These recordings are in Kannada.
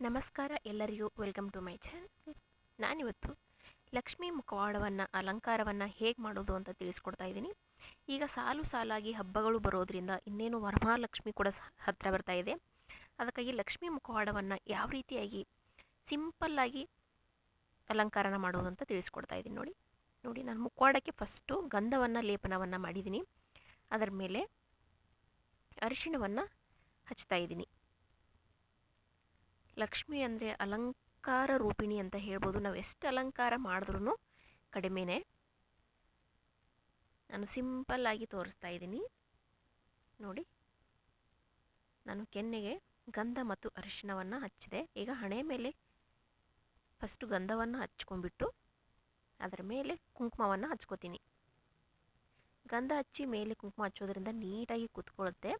ನಮಸ್ಕಾರ ಎಲ್ಲರಿಗೂ ವೆಲ್ಕಮ್ ಟು ಮೈ ಚಾನಲ್ ನಾನಿವತ್ತು ಲಕ್ಷ್ಮೀ ಮುಖವಾಡವನ್ನು, ಅಲಂಕಾರವನ್ನು ಹೇಗೆ ಮಾಡೋದು ಅಂತ ತಿಳಿಸ್ಕೊಡ್ತಾ ಇದ್ದೀನಿ. ಈಗ ಸಾಲು ಸಾಲಾಗಿ ಹಬ್ಬಗಳು ಬರೋದ್ರಿಂದ ಇನ್ನೇನು ವರಮಹಾಲಕ್ಷ್ಮಿ ಕೂಡ ಹತ್ತಿರ ಬರ್ತಾ ಇದೆ. ಅದಕ್ಕಾಗಿ ಲಕ್ಷ್ಮೀ ಮುಖವಾಡವನ್ನು ಯಾವ ರೀತಿಯಾಗಿ ಸಿಂಪಲ್ಲಾಗಿ ಅಲಂಕಾರನ ಮಾಡೋದು ಅಂತ ತಿಳಿಸ್ಕೊಡ್ತಾ ಇದ್ದೀನಿ. ನೋಡಿ ನೋಡಿ, ನಾನು ಮುಖವಾಡಕ್ಕೆ ಫಸ್ಟು ಗಂಧವನ್ನು, ಲೇಪನವನ್ನು ಮಾಡಿದ್ದೀನಿ. ಅದರ ಮೇಲೆ ಅರಿಶಿಣವನ್ನು ಹಚ್ತಾ ಇದ್ದೀನಿ. ಲಕ್ಷ್ಮಿ ಅಂದರೆ ಅಲಂಕಾರ ರೂಪಿಣಿ ಅಂತ ಹೇಳ್ಬೋದು. ನಾವು ಎಷ್ಟು ಅಲಂಕಾರ ಮಾಡಿದ್ರೂ ಕಡಿಮೆನೇ. ನಾನು ಸಿಂಪಲ್ಲಾಗಿ ತೋರಿಸ್ತಾ ಇದ್ದೀನಿ. ನೋಡಿ. ನಾನು ಕೆನ್ನೆಗೆ ಗಂಧ ಮತ್ತು ಅರಿಶಿಣವನ್ನು ಹಚ್ಚಿದೆ. ಈಗ ಹಣೆ ಮೇಲೆ ಫಸ್ಟು ಗಂಧವನ್ನು ಹಚ್ಕೊಂಡ್ಬಿಟ್ಟು ಅದರ ಮೇಲೆ ಕುಂಕುಮವನ್ನು ಹಚ್ಕೋತೀನಿ. ಗಂಧ ಹಚ್ಚಿ ಮೇಲೆ ಕುಂಕುಮ ಹಚ್ಚೋದ್ರಿಂದ ನೀಟಾಗಿ ಕೂತ್ಕೊಳ್ಳುತ್ತೆ.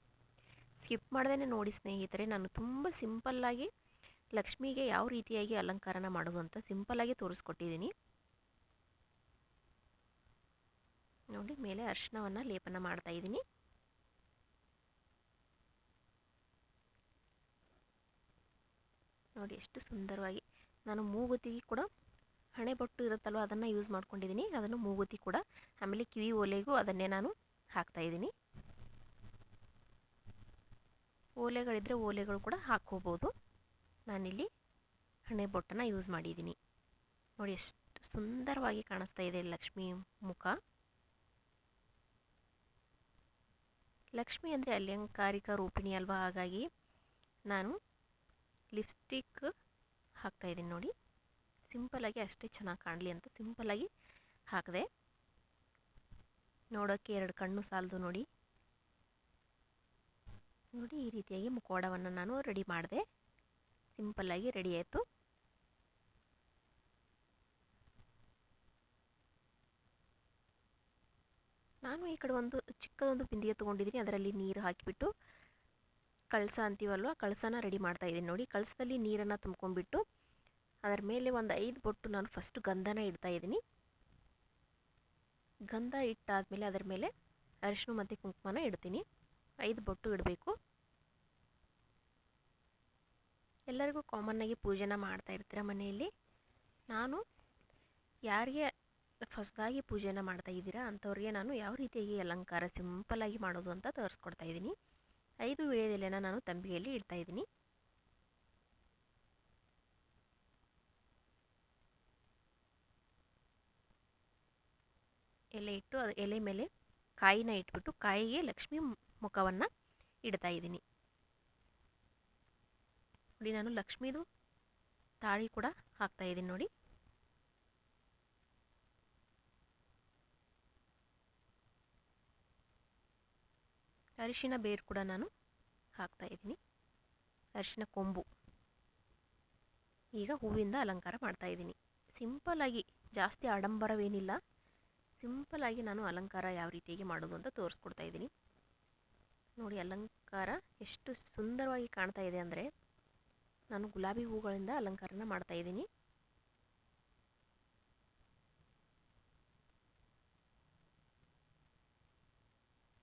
ಸ್ಕಿಪ್ ಮಾಡ್ದೇ ನೋಡಿ ಸ್ನೇಹಿತರೆ, ನಾನು ತುಂಬ ಸಿಂಪಲ್ಲಾಗಿ ಲಕ್ಷ್ಮಿಗೆ ಯಾವ ರೀತಿಯಾಗಿ ಅಲಂಕಾರನ ಮಾಡೋದು ಅಂತ ಸಿಂಪಲ್ಲಾಗಿ ತೋರಿಸ್ಕೊಟ್ಟಿದ್ದೀನಿ. ನೋಡಿ, ಮೇಲೆ ಅರ್ಶಿನವನ್ನು ಲೇಪನ ಮಾಡ್ತಾ ಇದ್ದೀನಿ. ನೋಡಿ, ಎಷ್ಟು ಸುಂದರವಾಗಿ. ನಾನು ಮೂಗುತಿಗೆ ಕೂಡ ಹಣೆ ಬೊಟ್ಟು ಇರುತ್ತಲ್ವ, ಅದನ್ನು ಯೂಸ್ ಮಾಡ್ಕೊಂಡಿದ್ದೀನಿ. ಅದನ್ನು ಮೂಗುತಿ ಕೂಡ. ಆಮೇಲೆ ಕಿವಿ ಓಲೆಗೂ ಅದನ್ನೇ ನಾನು ಹಾಕ್ತಾ ಇದ್ದೀನಿ. ಓಲೆಗಳಿದ್ದರೆ ಓಲೆಗಳು ಕೂಡ ಹಾಕ್ಕೋಬೋದು. ನಾನಿಲ್ಲಿ ಹಣೆ ಬೊಟ್ಟನ್ನು ಯೂಸ್ ಮಾಡಿದ್ದೀನಿ. ನೋಡಿ ಎಷ್ಟು ಸುಂದರವಾಗಿ ಕಾಣಿಸ್ತಾ ಇದೆ ಲಕ್ಷ್ಮಿ ಮುಖ. ಲಕ್ಷ್ಮಿ ಅಂದರೆ ಅಲಂಕಾರಿಕ ರೂಪಿಣಿ ಅಲ್ವಾ? ಹಾಗಾಗಿ ನಾನು ಲಿಪ್ಸ್ಟಿಕ್ ಹಾಕ್ತಾಯಿದ್ದೀನಿ ನೋಡಿ. ಸಿಂಪಲಾಗಿ ಅಷ್ಟೇ ಚೆನ್ನಾಗಿ ಕಾಣಲಿ ಅಂತ ಸಿಂಪಲಾಗಿ ಹಾಕಿದೆ. ನೋಡೋಕ್ಕೆ ಎರಡು ಕಣ್ಣು ಸಾಲದು ನೋಡಿ. ನೋಡಿ ಈ ರೀತಿಯಾಗಿ ಮುಖವಾಡವನ್ನು ನಾನು ರೆಡಿ ಮಾಡಿದೆ. ಸಿಂಪಲ್ಲಾಗಿ ರೆಡಿ ಆಯಿತು. ನಾನು ಈ ಕಡೆ ಒಂದು ಚಿಕ್ಕದೊಂದು ಬಿಂದಿಗೆ ತೊಗೊಂಡಿದ್ದೀನಿ, ಅದರಲ್ಲಿ ನೀರು ಹಾಕಿಬಿಟ್ಟು ಕಳಸ ಅಂತೀವಲ್ವ ಕಳಸನ ರೆಡಿ ಮಾಡ್ತಾ ಇದ್ದೀನಿ ನೋಡಿ, ಕಳಸದಲ್ಲಿ ನೀರನ್ನು ತುಂಬ್ಕೊಂಡ್ಬಿಟ್ಟು ಅದರ ಮೇಲೆ ಒಂದು ಐದು ಬೊಟ್ಟು ನಾನು ಫಸ್ಟ್ ಗಂಧನ ಇಡ್ತಾ ಇದ್ದೀನಿ. ಗಂಧ ಇಟ್ಟಾದಮೇಲೆ ಅದರ ಮೇಲೆ ಅರಿಶಿನ ಮತ್ತು ಕುಂಕುಮನ ಇಡ್ತೀನಿ. ಐದು ಬೊಟ್ಟು ಇಡಬೇಕು. ಎಲ್ಲರಿಗೂ ಕಾಮನ್ನಾಗಿ ಪೂಜೆನ ಮಾಡ್ತಾ ಇರ್ತೀರ ಮನೆಯಲ್ಲಿ? ನಾನು ಯಾರಿಗೆ ಹೊಸದಾಗಿ ಪೂಜೆನ ಮಾಡ್ತಾ ಇದ್ದೀರಾ ಅಂಥವ್ರಿಗೆ ನಾನು ಯಾವ ರೀತಿಯಾಗಿ ಅಲಂಕಾರ ಸಿಂಪಲ್ಲಾಗಿ ಮಾಡೋದು ಅಂತ ತೋರಿಸ್ಕೊಡ್ತಾ ಇದ್ದೀನಿ. ಐದು ವಿಳೆದೆಲೆನ ನಾನು ತಂಬಿಗೆಯಲ್ಲಿ ಇಡ್ತಾ ಇದ್ದೀನಿ. ಎಲೆ ಇಟ್ಟು ಅದು ಎಲೆ ಮೇಲೆ ಕಾಯಿನ ಇಟ್ಬಿಟ್ಟು ಕಾಯಿಗೆ ಲಕ್ಷ್ಮಿ ಮುಖವನ್ನು ಇಡ್ತಾ ಇದ್ದೀನಿ. ನೋಡಿ ನಾನು ಲಕ್ಷ್ಮೀದು ತಾಳಿ ಕೂಡ ಹಾಕ್ತಾ ಇದ್ದೀನಿ ನೋಡಿ. ಅರಿಶಿನ ಬೇರು ಕೂಡ ನಾನು ಹಾಕ್ತಾ ಇದ್ದೀನಿ. ಅರಿಶಿನ ಕೊಂಬು. ಈಗ ಹೂವಿಂದ ಅಲಂಕಾರ ಮಾಡ್ತಾ ಇದ್ದೀನಿ. ಸಿಂಪಲ್ಲಾಗಿ ಜಾಸ್ತಿ ಆಡಂಬರವೇನಿಲ್ಲ. ಸಿಂಪಲ್ಲಾಗಿ ನಾನು ಅಲಂಕಾರ ಯಾವ ರೀತಿಯಾಗಿ ಮಾಡೋದು ಅಂತ ತೋರಿಸ್ಕೊಡ್ತಾ ಇದ್ದೀನಿ. ನೋಡಿ ಅಲಂಕಾರ ಎಷ್ಟು ಸುಂದರವಾಗಿ ಕಾಣ್ತಾ ಇದೆ ಅಂದರೆ ನಾನು ಗುಲಾಬಿ ಹೂಗಳಿಂದ ಅಲಂಕಾರನ ಮಾಡ್ತಾ ಇದ್ದೀನಿ.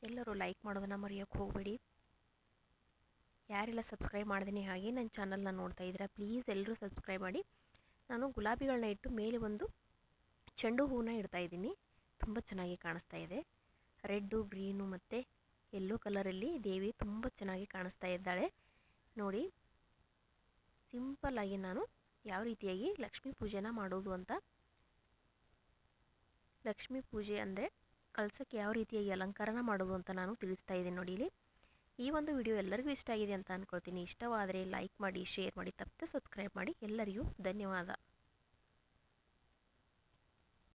ಎಲ್ಲರೂ ಲೈಕ್ ಮಾಡೋದನ್ನು ಮರೆಯೋಕ್ಕೆ ಹೋಗಬೇಡಿ. ಯಾರೆಲ್ಲ ಸಬ್ಸ್ಕ್ರೈಬ್ ಮಾಡಿದೀನಿ ಹಾಗೆ ನನ್ನ ಚಾನಲ್ನ ನೋಡ್ತಾ ಇದ್ದೀರಾ ಪ್ಲೀಸ್ ಎಲ್ಲರೂ ಸಬ್ಸ್ಕ್ರೈಬ್ ಮಾಡಿ. ನಾನು ಗುಲಾಬಿಗಳನ್ನ ಇಟ್ಟು ಮೇಲೆ ಒಂದು ಚೆಂಡು ಹೂವನ್ನ ಇಡ್ತಾ ಇದ್ದೀನಿ. ತುಂಬ ಚೆನ್ನಾಗಿ ಕಾಣಿಸ್ತಾ ಇದೆ. ರೆಡ್ಡು ಗ್ರೀನು ಮತ್ತು ಯೆಲ್ಲೋ ಕಲರಲ್ಲಿ ದೇವಿ ತುಂಬ ಚೆನ್ನಾಗಿ ಕಾಣಿಸ್ತಾ ಇದ್ದಾಳೆ. ನೋಡಿ. ಸಿಂಪಲ್ಲಾಗಿ ನಾನು ಯಾವ ರೀತಿಯಾಗಿ ಲಕ್ಷ್ಮೀ ಪೂಜೆನ ಮಾಡೋದು ಅಂತ. ಲಕ್ಷ್ಮೀ ಪೂಜೆ ಅಂದರೆ ಕಳ್ಸಕ್ಕೆ ಯಾವ ರೀತಿಯಾಗಿ ಅಲಂಕಾರನ ಮಾಡೋದು ಅಂತ ನಾನು ತಿಳಿಸ್ತಾ ಇದ್ದೀನಿ ನೋಡಿ ಇಲ್ಲಿ. ಈ ಒಂದು ವಿಡಿಯೋ ಎಲ್ಲರಿಗೂ ಇಷ್ಟ ಆಗಿದೆ ಅಂತ ಅಂದ್ಕೊಳ್ತೀನಿ ಇಷ್ಟವಾದರೆ ಲೈಕ್ ಮಾಡಿ ಶೇರ್ ಮಾಡಿ, ತಪ್ಪದೆ ಸಬ್ಸ್ಕ್ರೈಬ್ ಮಾಡಿ. ಎಲ್ಲರಿಗೂ ಧನ್ಯವಾದ.